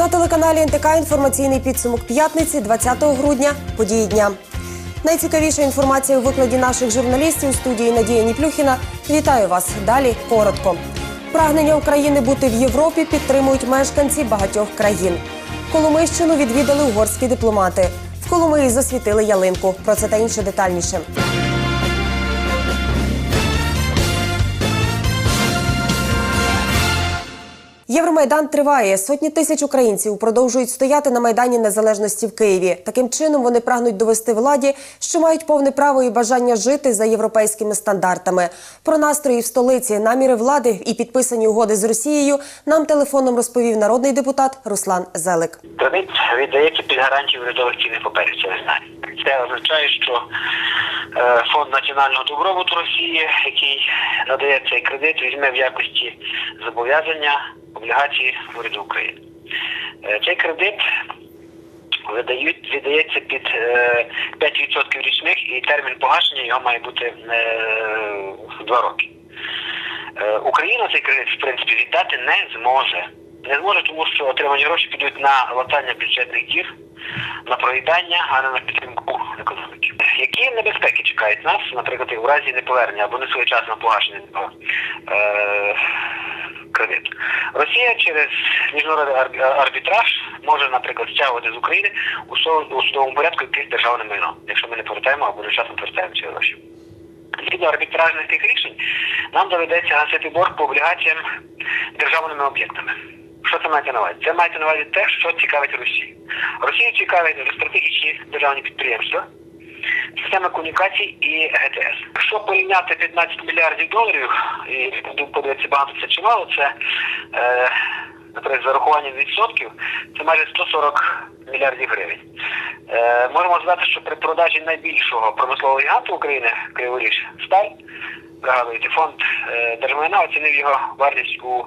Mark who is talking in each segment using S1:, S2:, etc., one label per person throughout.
S1: На телеканалі НТК інформаційний підсумок п'ятниці 20 грудня. Події дня. Найцікавіша інформація у викладі наших журналістів у студії Надія Ніплюхіна. Вітаю вас. Далі коротко. Прагнення України бути в Європі підтримують мешканці багатьох країн. Коломийщину відвідали угорські дипломати. В Коломиї засвітили ялинку. Про це та інше детальніше. Євромайдан триває. Сотні тисяч українців продовжують стояти на майдані незалежності в Києві. Таким чином вони прагнуть довести владі, що мають повне право і бажання жити за європейськими стандартами. Про настрої в столиці, наміри влади і підписані угоди з Росією нам телефоном розповів народний депутат Руслан Зелик.
S2: Кредит віддається під гарантію урядових цінних паперів. Це ви знаєте. Це означає, що е, фонд національного добробуту Росії, який надає цей кредит, візьме в якості зобов'язання облігації уряду України. Е, цей кредит видають віддається під е, 5% річних, і термін погашення його має бути е, два роки. Е, Україна цей кредит, в принципі, віддати не зможе. Не зможе, тому що отримані гроші підуть на латання бюджетних дір, на проїдання, а не на підтримку економіки. Які небезпеки чекають нас, наприклад, в разі неповернення або несвоєчасного погашення е, кредиту? Росія через міжнародний арбітраж може, наприклад, стягувати з України у су- у судовому порядку якесь державне майно, якщо ми не повертаємо або невчасно повертаємо ці гроші. Згідно арбітражних тих рішень, нам доведеться гасити борг по облігаціям державними об'єктами. Що це мається на увазі? Це мається на увазі те, що цікавить Росію. Росію цікавить стратегічні державні підприємства, система комунікацій і ГТС. Якщо порівняти 15 мільярдів доларів, і подивитися багато це чи мало, це е, наприклад, зарахуванням відсотків, це майже 140 мільярдів гривень. Е, можемо сказати, що при продажі найбільшого промислового гіганту України Криворіж Сталь, пригадуєте, фонд е, держмайна оцінив його вартість у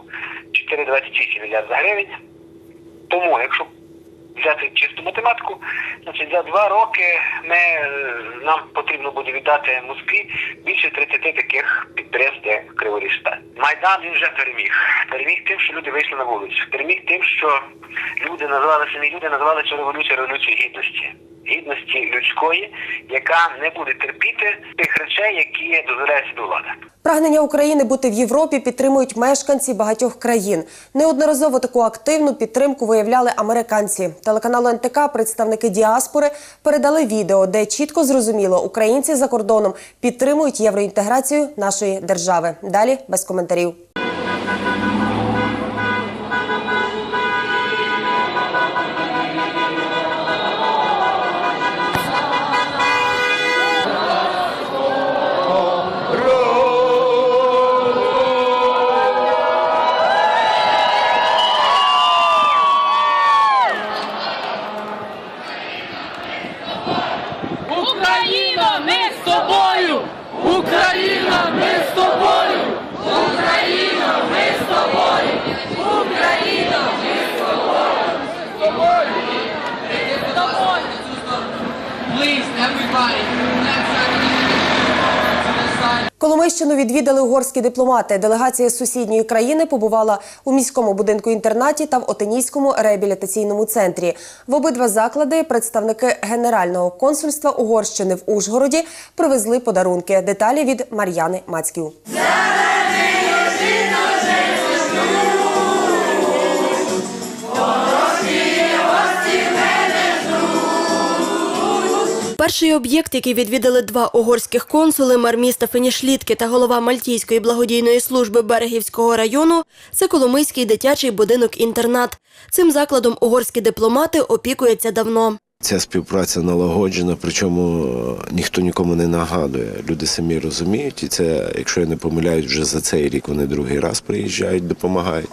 S2: 4,28 мільярда гривень. Тому, якщо взяти чисту математику, значить за два роки ми, е, нам потрібно буде віддати Москві більше 30 таких підприємств, як Криворіжсталь. Майдан він вже переміг. Переміг тим, що люди вийшли на вулицю. Переміг тим, що люди називали самі люди, називали цю революцію гідності. Гідності людської, яка не буде терпіти тих речей, які дозволяє собі влада.
S1: Прагнення України бути в Європі підтримують мешканці багатьох країн. Неодноразово таку активну підтримку виявляли американці. Телеканалу НТК представники діаспори передали відео, де чітко зрозуміло, українці за кордоном підтримують євроінтеграцію нашої держави. Далі без коментарів. Коломийщину відвідали угорські дипломати. Делегація з сусідньої країни побувала у міському будинку інтернаті та в Отинійському реабілітаційному центрі. В обидва заклади представники Генерального консульства Угорщини в Ужгороді привезли подарунки. Деталі від Мар'яни Мацьків.
S3: Перший об'єкт, який відвідали два угорських консули, мер міста Фенішлітки та голова Мальтійської благодійної служби Берегівського району, це Коломийський дитячий будинок-інтернат. Цим закладом угорські дипломати опікуються давно.
S4: Ця співпраця налагоджена, причому е, ніхто нікому не нагадує. Люди самі розуміють, і це, якщо я не помиляюсь, вже за цей рік вони другий раз приїжджають, допомагають.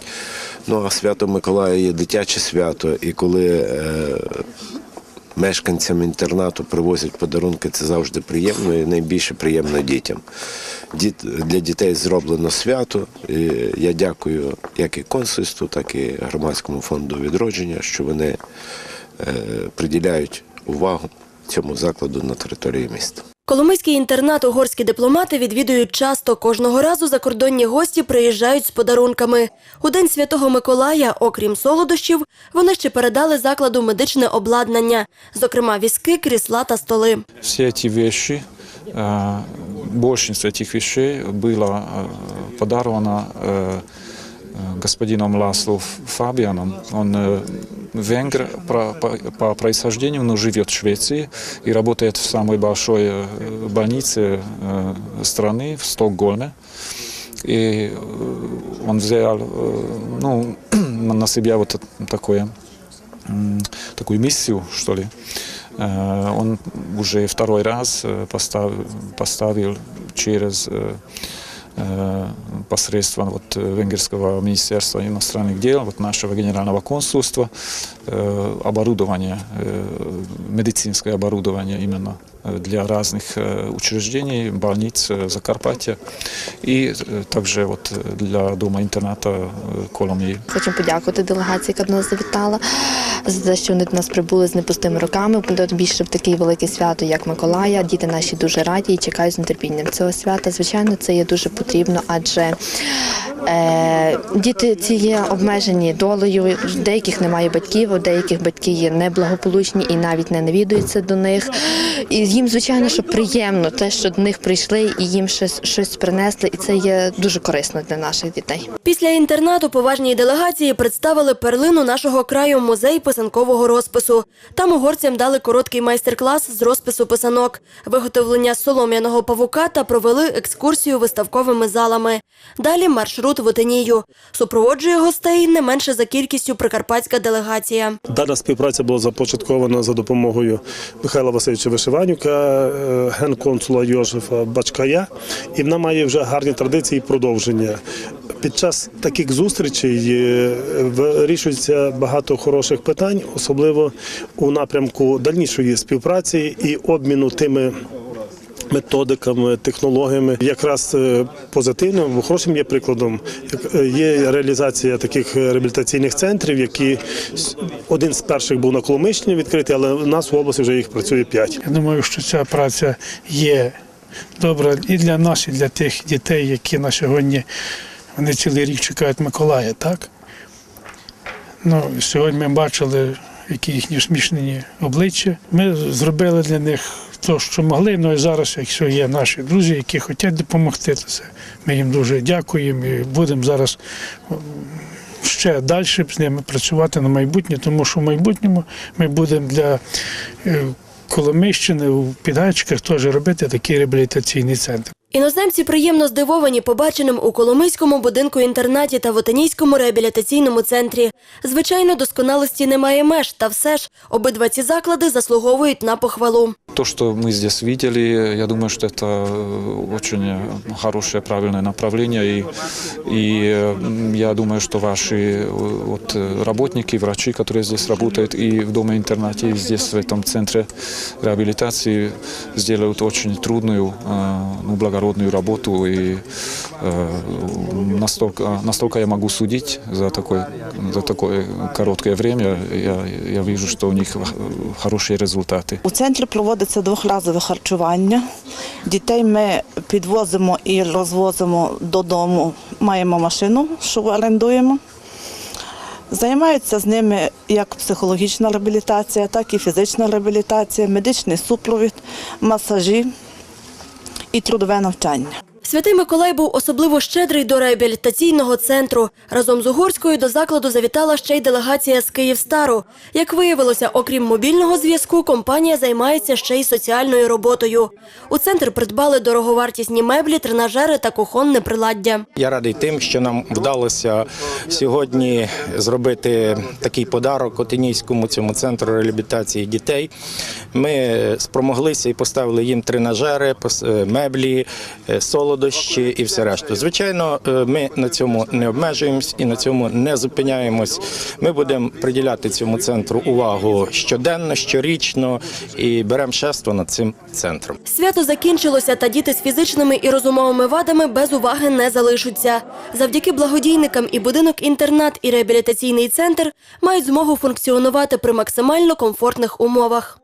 S4: Ну а свято Миколая є дитяче свято, і коли е, мешканцям інтернату привозять подарунки, це завжди приємно і найбільше приємно дітям. Діт, для дітей зроблено свято. І я дякую як і консульству, так і громадському фонду відродження, що вони е, приділяють увагу цьому закладу на території міста.
S3: Коломийський інтернат угорські дипломати відвідують часто. Кожного разу закордонні гості приїжджають з подарунками. У день Святого Миколая, окрім солодощів, вони ще передали закладу медичне обладнання, зокрема візки, крісла та столи.
S5: все эти вещи, э, большинство этих вещей было э, подаровано э, э, господином Ласло Фабианом. Он э, венгр по, по происхождению, но живет в Швеции и работает в самой большой э, больнице э, страны, в Стокгольме. И он взял ну, на себя вот такое такую миссию, что ли. Он уже второй раз поставил, поставил через посредством вот э, Венгерского министерства иностранных дел, вот нашего генерального консульства, э, оборудование, э, медицинское оборудование именно э, для разных э, учреждений, больниц э, Закарпатья и э, также вот э, для дома-интерната э, Коломии.
S6: Хочемо подякувати делегації, яка до нас завітала, за те, що вони до нас прибули з непустими руками. Тим більше в таке велике свято, як Миколая. Діти наші дуже раді і чекають з нетерпінням цього свята. Звичайно, це є дуже потрібно, адже е, діти ці є обмежені долею. В деяких немає батьків, у деяких батьки є неблагополучні і навіть не навідуються до них. І їм, звичайно, що приємно те, що до них прийшли і їм щось, щось принесли, і це є дуже корисно для наших дітей.
S3: Після інтернату поважній делегації представили перлину нашого краю музей писанкового розпису. Там угорцям дали короткий майстер-клас з розпису писанок, виготовлення солом'яного павука та провели екскурсію виставковими залами. Далі маршрут в Отинію. Супроводжує гостей не менше за кількістю прикарпатська делегація.
S7: Дана співпраця була започаткована за допомогою Михайла Васильовича Вишиванюка, е, генконсула Йожефа Бачкая, і вона має вже гарні традиції продовження. Під час таких зустрічей е, вирішується багато хороших питань, особливо у напрямку дальнішої співпраці і обміну тими методиками, технологіями. Якраз е, позитивним, хорошим є прикладом. е, Є реалізація таких реабілітаційних центрів, які один з перших був на Коломищині відкритий, але в нас в області вже їх працює п'ять.
S8: Я думаю, що ця праця є добра і для нас, і для тих дітей, які на сьогодні вони цілий рік чекають Миколая, так? Ну, сьогодні ми бачили, які їхні смішні обличчя. Ми зробили для них те, що могли. Ну і зараз, якщо є наші друзі, які хочуть допомогти, то це ми їм дуже дякуємо і будемо зараз ще далі з ними працювати на майбутнє, тому що в майбутньому ми будемо для е, Коломийщини у Підгайчиках теж робити такий реабілітаційний центр.
S3: Іноземці приємно здивовані побаченим у Коломийському будинку-інтернаті та в Отинійському реабілітаційному центрі. Звичайно, досконалості немає меж, та все ж обидва ці заклади заслуговують на похвалу.
S5: То, что мы здесь видели, я думаю, что это э, очень э, хорошее, правильное направление. И, и э, я думаю, что ваши э, вот, э, работники, врачи, которые здесь работают и в доме-интернате, и здесь, в этом центре реабилитации, сделают очень трудную, э, ну, благородную работу. И э, настолько, настолько я могу судить за такое, за такое короткое время, я, я вижу, что у них э, хорошие результаты.
S9: У центрі проводиться двохразове харчування. Дітей ми підвозимо і розвозимо додому. Маємо машину, що орендуємо. Займаються з ними як психологічна реабілітація, так і фізична реабілітація, медичний супровід, масажі і трудове навчання.
S3: Святий Миколай був особливо щедрий до реабілітаційного центру. Разом з Угорською до закладу завітала ще й делегація з Київстару. Як виявилося, окрім мобільного зв'язку, компанія займається ще й соціальною роботою. У центр придбали дороговартісні меблі, тренажери та кухонне приладдя.
S10: Я радий тим, що нам вдалося сьогодні зробити такий подарок Отинійському цьому центру реабілітації дітей. Ми спромоглися і поставили їм тренажери, е, меблі, е, солодощі і все решту. Звичайно, е, ми на цьому не обмежуємось і на цьому не зупиняємось. Ми будемо приділяти цьому центру увагу щоденно, щорічно і беремо шество над цим центром.
S3: Свято закінчилося, та діти з фізичними і розумовими вадами без уваги не залишаться. Завдяки благодійникам і будинок-інтернат, і реабілітаційний центр мають змогу функціонувати при максимально комфортних умовах.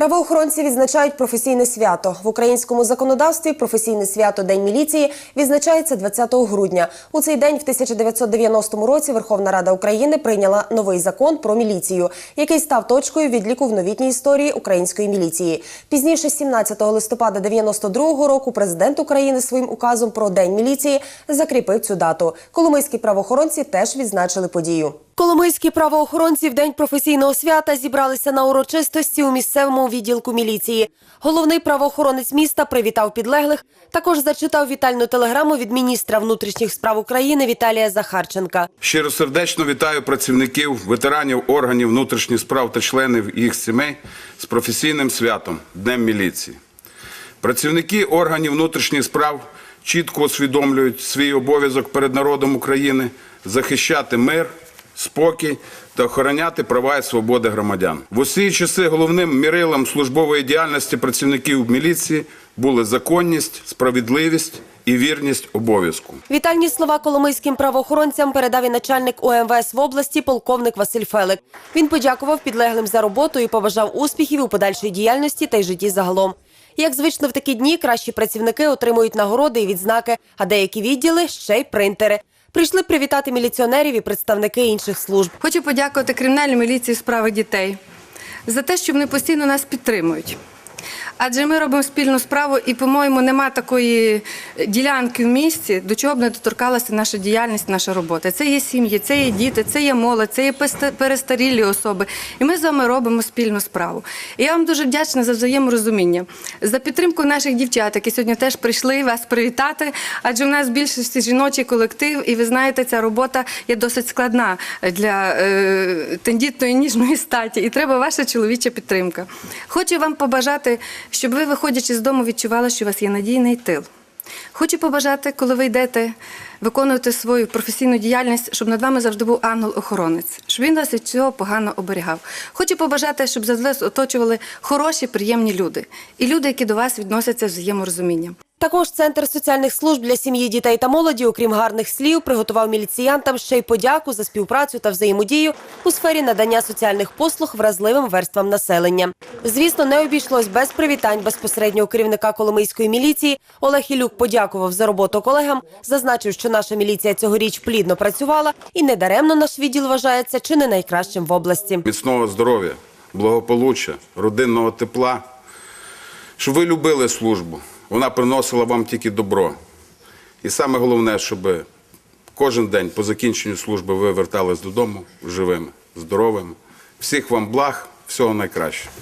S1: Правоохоронці відзначають професійне свято в українському законодавстві. Професійне свято День міліції відзначається 20 грудня. У цей день, в 1990 році, Верховна Рада України прийняла новий закон про міліцію, який став точкою відліку в новітній історії української міліції. Пізніше, 17 листопада 92 року, президент України своїм указом про День міліції закріпив цю дату. Коломийські правоохоронці теж відзначили подію. Коломийські правоохоронці в день професійного свята зібралися на урочистості у місцевому відділку міліції. Головний правоохоронець міста привітав підлеглих. Також зачитав вітальну телеграму від міністра внутрішніх справ України Віталія Захарченка.
S11: Щиро сердечно вітаю працівників, ветеранів органів внутрішніх справ та членів їх сімей з професійним святом Днем міліції. Працівники органів внутрішніх справ чітко усвідомлюють свій обов'язок перед народом України захищати мир, спокій та охороняти права і свободи громадян. В усі часи головним мірилом службової діяльності працівників міліції були законність, справедливість і вірність обов'язку.
S1: Вітальні слова коломийським правоохоронцям передав і начальник УМВС в області полковник Василь Фелик. Він подякував підлеглим за роботу і побажав успіхів у подальшій діяльності та й житті загалом. Як звично в такі дні, кращі працівники отримують нагороди і відзнаки, а деякі відділи ще й принтери. Прийшли привітати міліціонерів і представники інших служб.
S12: Хочу подякувати кримінальній міліції справи дітей за те, що вони постійно нас підтримують. Адже ми робимо спільну справу, і, по-моєму, нема такої ділянки в місті, до чого б не доторкалася наша діяльність, наша робота. Це є сім'ї, це є діти, це є молодь, це є перестарілі особи. І ми з вами робимо спільну справу. І я вам дуже вдячна за взаєморозуміння, за підтримку наших дівчат, які сьогодні теж прийшли вас привітати. Адже в нас більшості жіночий колектив, і ви знаєте, ця робота є досить складна для е, тендітної ніжної статі, і треба ваша чоловіча підтримка. Хочу вам побажати, щоб ви, виходячи з дому, відчували, що у вас є надійний тил. Хочу побажати, коли ви йдете виконувати свою професійну діяльність, щоб над вами завжди був ангел-охоронець, щоб він вас від цього погано оберігав. Хочу побажати, щоб завжди оточували хороші, приємні люди і люди, які до вас відносяться з взаєморозумінням.
S1: Також центр соціальних служб для сім'ї, дітей та молоді, окрім гарних слів, приготував міліціянтам ще й подяку за співпрацю та взаємодію у сфері надання соціальних послуг вразливим верствам населення. Звісно, не обійшлось без привітань безпосереднього керівника Коломийської міліції. Олег Ілюк подякував за роботу колегам, зазначив, що наша міліція цьогоріч плідно працювала і недаремно наш відділ вважається чи не найкращим в області.
S11: міцного здоров'я, благополуччя, родинного тепла, щоб ви любили службу. Вона приносила вам тільки добро. І саме головне, щоб кожен день по закінченню служби ви вертались додому живими, здоровими. Всіх вам благ, всього найкращого.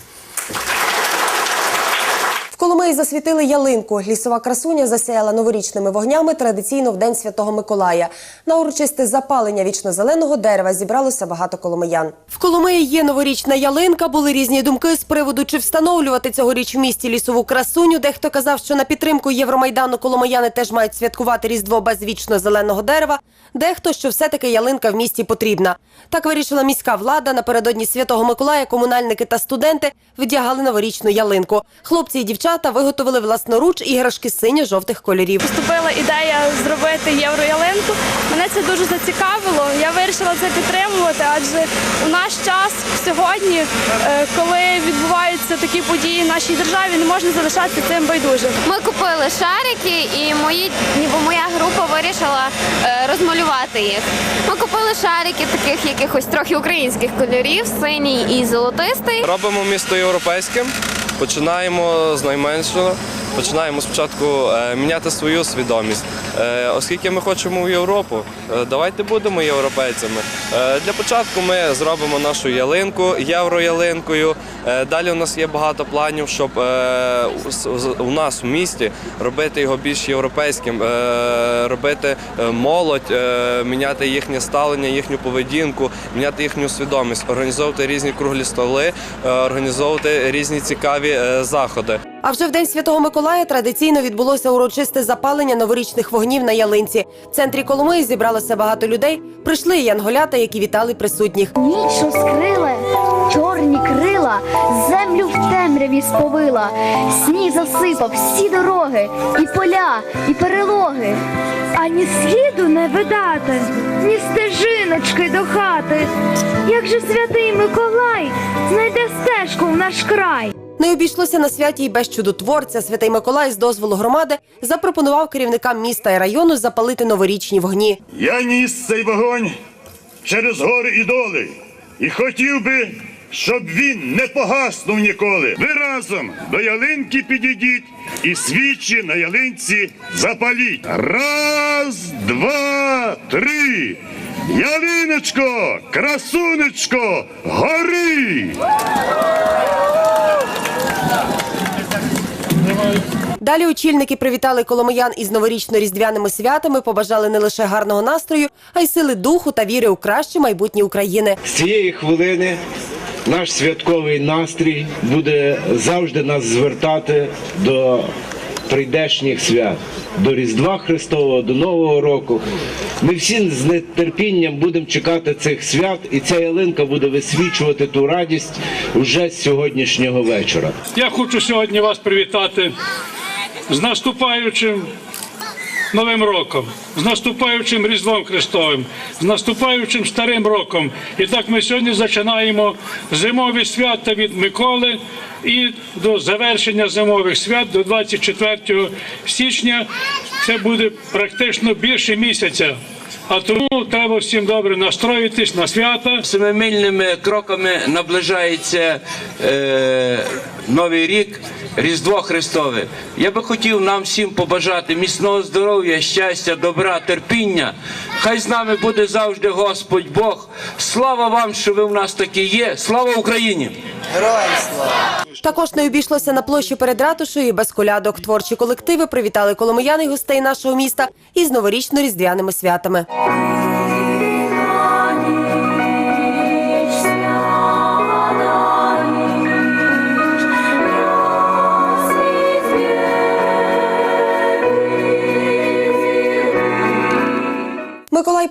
S1: Коломиї засвітили ялинку. Лісова красуня засяяла новорічними вогнями традиційно в День Святого Миколая. На урочисте запалення вічно-зеленого дерева зібралося багато коломиян. В Коломиї є новорічна ялинка. Були різні думки з приводу, чи встановлювати цьогоріч в місті лісову красуню. Дехто казав, що на підтримку Євромайдану коломияни теж мають святкувати Різдво без вічно-зеленого дерева. Дехто, що все-таки ялинка в місті потрібна. Так вирішила міська влада. Напередодні Святого Миколая комунальники та студенти вдягали новорічну ялинку. Хлопці і дівчата виготовили власноруч іграшки синьо-жовтих кольорів.
S13: Поступила ідея зробити євроялинку. Мене це дуже зацікавило. Я вирішила це підтримувати, адже у наш час сьогодні, е, коли відбуваються такі події в нашій державі, не можна залишатися цим байдужим.
S14: Ми купили шарики, і мої, ніби моя група вирішила е, розмалювати їх. Ми купили шарики таких якихось трохи українських кольорів, синій і золотистий.
S15: Робимо місто європейським, починаємо з найменшого. Починаємо спочатку е, міняти свою свідомість. Е, оскільки ми хочемо в Європу, е, давайте будемо європейцями. Для початку ми зробимо нашу ялинку євроялинкою. Далі у нас є багато планів, щоб у, нас в місті робити його більш європейським, робити молодь, міняти їхнє ставлення, їхню поведінку, міняти їхню свідомість, організовувати різні круглі столи, організовувати різні цікаві е, заходи.
S1: А вже в день Святого Миколая традиційно відбулося урочисте запалення новорічних вогнів на ялинці. В центрі Коломиї зібралося багато людей. Прийшли і янголята, які вітали присутніх.
S16: Ніч розкрила, чорні крила, землю в темряві сповила, сніг засипав всі дороги, і поля, і перелоги. Ані сліду не видати, ні стежиночки до хати. Як же святий Миколай знайде стежку в наш край?
S1: Не обійшлося на святі й без чудотворця. Святий Миколай з дозволу громади запропонував керівникам міста і району запалити новорічні вогні.
S17: Я ніс цей вогонь через гори і доли, і хотів би, щоб він не погаснув ніколи. Ви разом до ялинки підійдіть і свічі на ялинці запаліть. Раз, два, три. Ялиночко, красунечко, гори!
S1: Далі очільники привітали коломиян із новорічно-різдвяними святами, побажали не лише гарного настрою, а й сили духу та віри у краще майбутнє України.
S4: З цієї хвилини наш святковий настрій буде завжди нас звертати до прийдешніх свят, до Різдва Христового, до Нового року. Ми всі з нетерпінням будемо чекати цих свят, і ця ялинка буде висвічувати ту радість уже з сьогоднішнього вечора.
S18: Я хочу сьогодні вас привітати з наступаючим Новим роком, з наступаючим Різдвом Христовим, з наступаючим Старим роком. І так ми сьогодні починаємо зимові свята від Миколи і до завершення зимових свят до 24 січня. Це буде практично більше місяця. А тому треба всім добре настроїтись на свята.
S19: Семимильними кроками наближається е, Новий рік, Різдво Христове. Я би хотів нам всім побажати міцного здоров'я, щастя, добра, терпіння. Хай з нами буде завжди Господь Бог. Слава вам, що ви в нас такі є. Слава Україні!
S1: Також не обійшлося на площі перед ратушею і без колядок. Творчі колективи привітали коломияни гостей нашого міста із новорічно-різдвяними святами.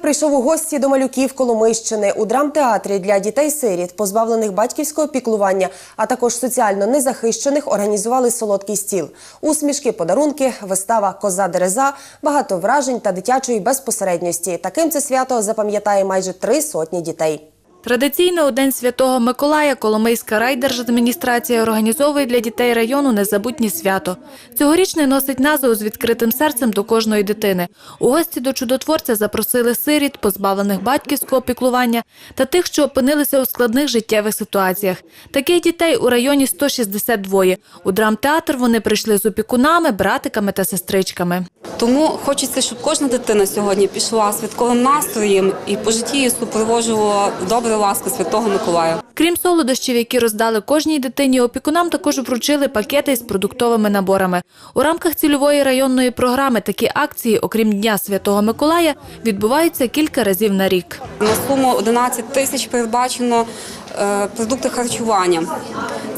S1: Прийшов у гості до малюків Коломийщини у драмтеатрі для дітей-сиріт, позбавлених батьківського піклування, а також соціально незахищених, організували солодкий стіл. Усмішки, подарунки, вистава Коза Дереза, багато вражень та дитячої безпосередньості. Таким це свято запам'ятає майже три сотні дітей.
S20: Традиційно у День Святого Миколая Коломийська райдержадміністрація організовує для дітей району незабутнє свято. Цьогорічний носить назву з відкритим серцем до кожної дитини. У гості до чудотворця запросили сиріт, позбавлених батьківського піклування та тих, що опинилися у складних життєвих ситуаціях. Таких дітей у районі 162. У драмтеатр вони прийшли з опікунами, братиками та сестричками.
S21: Тому хочеться, щоб кожна дитина сьогодні пішла святковим настроєм і по житті її супроводжувала добра ласка Святого Миколая.
S20: Крім солодощів, які роздали кожній дитині, опікунам також вручили пакети із продуктовими наборами. У рамках цільової районної програми такі акції, окрім Дня Святого Миколая, відбуваються кілька разів на рік.
S21: На суму 11 тисяч передбачено продукти харчування.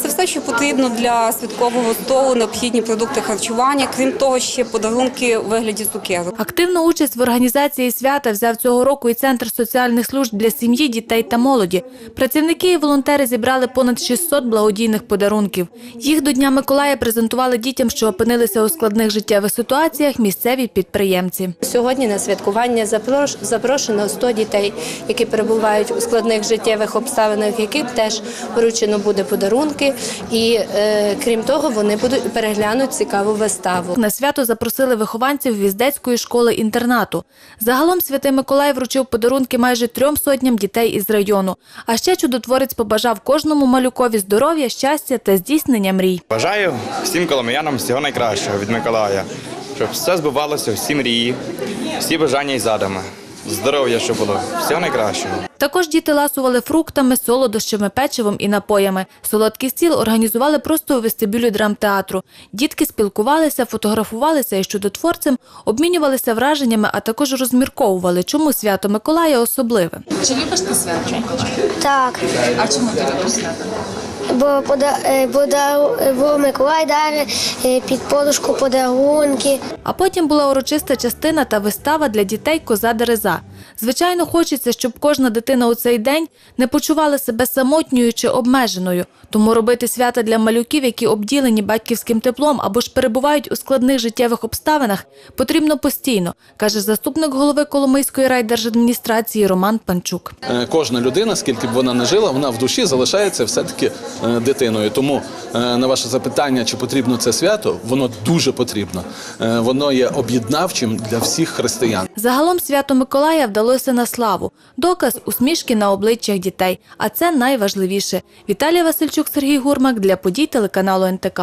S21: Це все, що потрібно для святкового столу, необхідні продукти харчування. Крім того, ще подарунки у вигляді цукерок.
S20: Активну участь в організації свята взяв цього року і Центр соціальних служб для сім'ї, дітей та молоді. Працівники і волонтери зібрали понад 600 благодійних подарунків. Їх до Дня Миколая презентували дітям, що опинилися у складних життєвих ситуаціях, місцеві підприємці.
S13: Сьогодні на святкування запрош- запрошено 100 дітей, які перебувають у складних життєвих обставинах, яким теж вручено буде подарунки. І е, крім того, вони будуть переглянуть цікаву виставу.
S20: На свято запросили вихованців Віздецької школи-інтернату. Загалом Святий Миколай вручив подарунки майже трьом сотням дітей із району. А ще чудотворець побажав кожному малюкові здоров'я, щастя та здійснення мрій.
S22: Бажаю всім коломиянам всього найкращого від Миколая, щоб все збувалося, всі мрії, всі бажання і задами. Здоров'я, щоб було, всього найкращого.
S20: Також діти ласували фруктами, солодощами, печивом і напоями. Солодкий стіл організували просто у вестибюлі драмтеатру. Дітки спілкувалися, фотографувалися із чудотворцем, обмінювалися враженнями, а також розмірковували, чому свято Миколая особливе.
S23: Чи любиш ти свято Миколая?
S16: Так,
S23: А чому ти любиш свято?
S16: Бо, пода, е, бо, бо Миколай дарить е, під подушку подарунки.
S20: А потім була урочиста частина та вистава для дітей Коза Дереза. Звичайно, хочеться, щоб кожна дитина у цей день не почувала себе самотньою чи обмеженою. Тому робити свята для малюків, які обділені батьківським теплом або ж перебувають у складних життєвих обставинах, потрібно постійно, каже заступник голови Коломийської райдержадміністрації Роман Панчук.
S24: Е, Кожна людина, скільки б вона не жила, вона в душі залишається все-таки е, дитиною. Тому е, на ваше запитання, чи потрібно це свято, воно дуже потрібно. Воно є об'єднавчим для всіх християн.
S20: Загалом свято Миколая вдалося на славу. Доказ усмішки на обличчях дітей. А це найважливіше. Віталія Васильчук, Сергій Гурмак для подій телеканалу НТК.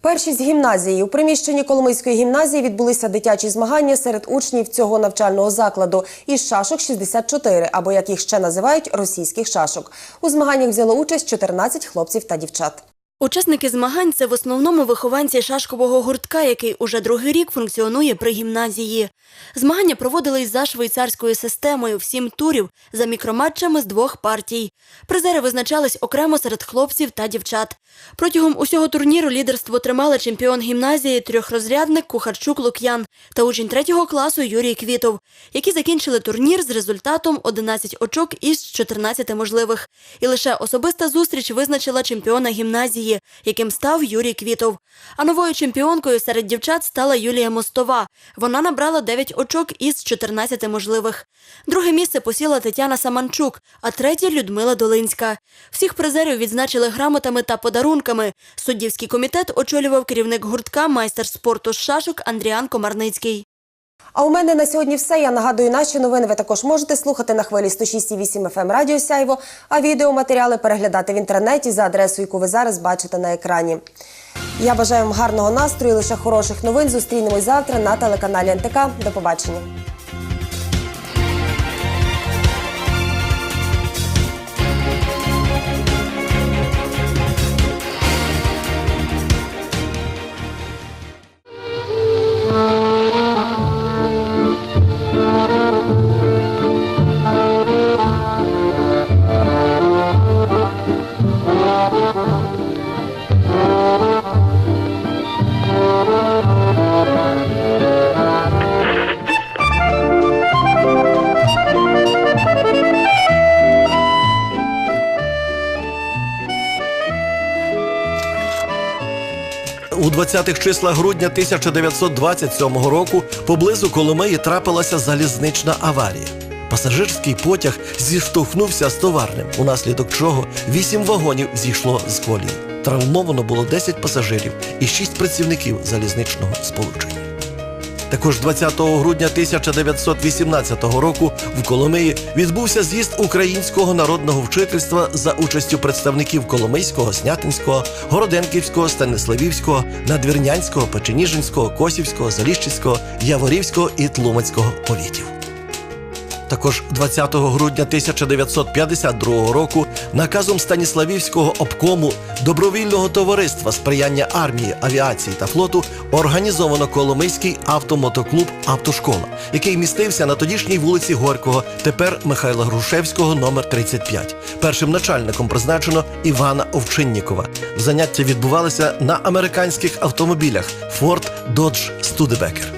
S1: Першість гімназії у приміщенні Коломийської гімназії відбулися дитячі змагання серед учнів цього навчального закладу із шашок 64, або як їх ще називають російських шашок. У змаганнях взяло участь 14 хлопців та дівчат.
S3: Учасники змагань це в основному вихованці шашкового гуртка, який уже другий рік функціонує при гімназії. Змагання проводились за швейцарською системою в сім турів за мікроматчами з двох партій. Призери визначались окремо серед хлопців та дівчат. Протягом усього турніру лідерство тримали чемпіон гімназії, трьохрозрядник Кухарчук Лук'ян та учень третього класу Юрій Квітов, які закінчили турнір з результатом 11 очок із 14 можливих. І лише особиста зустріч визначила чемпіона гімназії, яким став Юрій Квітов. А новою чемпіонкою серед дівчат стала Юлія Мостова. Вона набрала 9 очок із 14 можливих. Друге місце посіла Тетяна Саманчук, а третє Людмила Долинська. Всіх призерів відзначили грамотами та подарунками. Суддівський комітет очолював керівник гуртка майстер спорту з шашок Андріан Комарницький.
S1: А у мене на сьогодні все. Я нагадую, наші новини ви також можете слухати на хвилі 106,8 FM Радіо Сяйво, а відеоматеріали переглядати в інтернеті за адресою, яку ви зараз бачите на екрані. Я бажаю вам гарного настрою, лише хороших новин. Зустрінемось завтра на телеканалі НТК. До побачення.
S25: 20-х числах грудня 1927 року поблизу Коломиї трапилася залізнична аварія. Пасажирський потяг зіштовхнувся з товарним, унаслідок чого вісім вагонів зійшло з колії. Травмовано було 10 пасажирів і 6 працівників залізничного сполучення. Також 20 грудня 1918 року в Коломиї відбувся з'їзд українського народного вчительства за участю представників Коломийського, Снятинського, Городенківського, Станиславівського, Надвірнянського, Печеніжинського, Косівського, Заліщицького, Яворівського і Тлумацького повітів. Також 20 грудня 1952 року наказом Станіславівського обкому добровільного товариства сприяння армії, авіації та флоту організовано Коломийський автомотоклуб Автошкола, який містився на тодішній вулиці Горького, тепер Михайла Грушевського, номер 35. Першим начальником призначено Івана Овчиннікова. Заняття відбувалися на американських автомобілях Ford Dodge Studebaker.